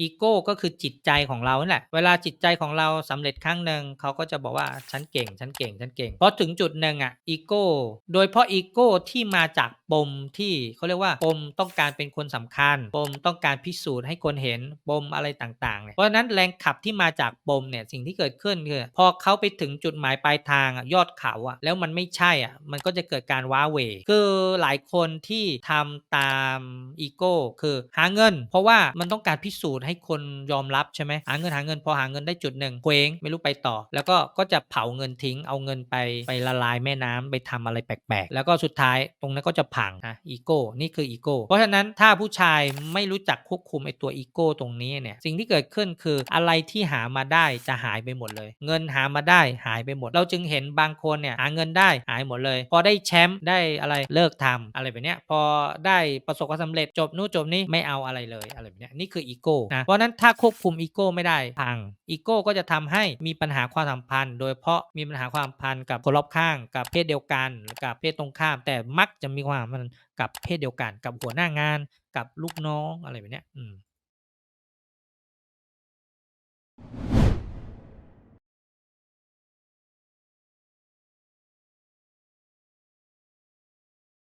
อีโก้ก็คือจิตใจของเรานั่แหละ เวลาจิตใจของเราสำเร็จครั้งหนึ่งเขาก็จะบอกว่าฉันเก่งฉันเก่งฉันเก่งเพราะถึงจุดหนึ่งอะอีโก้โดยเพราะอีโก้ที่มาจากปมที่เขาเรียกว่าปมต้องการเป็นคนสำคัญ ปมต้องการพิสูจน์ให้คนเห็นปมอะไรต่างๆเนี่ยเพราะฉะนั้นแรงขับที่มาจากปมเนี่ยสิ่งที่เกิดขึ้นคือพอเขาไปถึงจุดหมายปลายทางอะยอดเขาอะแล้วมันไม่ใช่อะมันก็จะเกิดการว้าเหวคือหลายคนที่ทำตามอีโก้คือหาเงิน เพราะว่ามันต้องการพิสูจน์ให้คนยอมรับใช่ไหมหาเงินหาเงินพอหาเงินได้จุดหนึ่งเคว้งไม่รู้ไปต่อ แล้วก็ก็จะเผาเงินทิ้งเอาเงินไปไปละลายแม่น้ำไปทำอะไรแปลกๆ แล้วก็สุดท้ายตรงนั้นก็จะพังนะอีโก้นี่คืออีโก้เพราะฉะนั้นถ้าผู้ชายไม่รู้จักควบคุมไอตัวอีโก้ตรงนี้เนี่ยสิ่งที่เกิดขึ้นคืออะไรที่หามาได้จะหายไปหมดเลย เงินหามาได้หายไปหมด เราจึงเห็นบางคนเนี่ยหาเงินได้หายหมดเลย พอได้แชมป์ได้อะไรเลิกทำอะไรแบบเนี้ยพอได้ประสบความสำเร็จจบนู้นจบนี้ไม่เอาอะไรเลยอะไรแบบเนี้ยนี่คืออีโก้นะเพราะนั้นถ้าควบคุมอีโก้ไม่ได้พังอีโก้ก็จะทำให้มีปัญหาความสัมพันธ์ โดยเพราะมีปัญหาความสัมพันธ์กับคนรอบข้าง กับเพศเดียวกันกับเพศตรงข้าม แต่มักจะมีความมันกับเพศเดียวกัน กับหัวหน้างาน กับลูกน้องอะไรแบบนี้อืม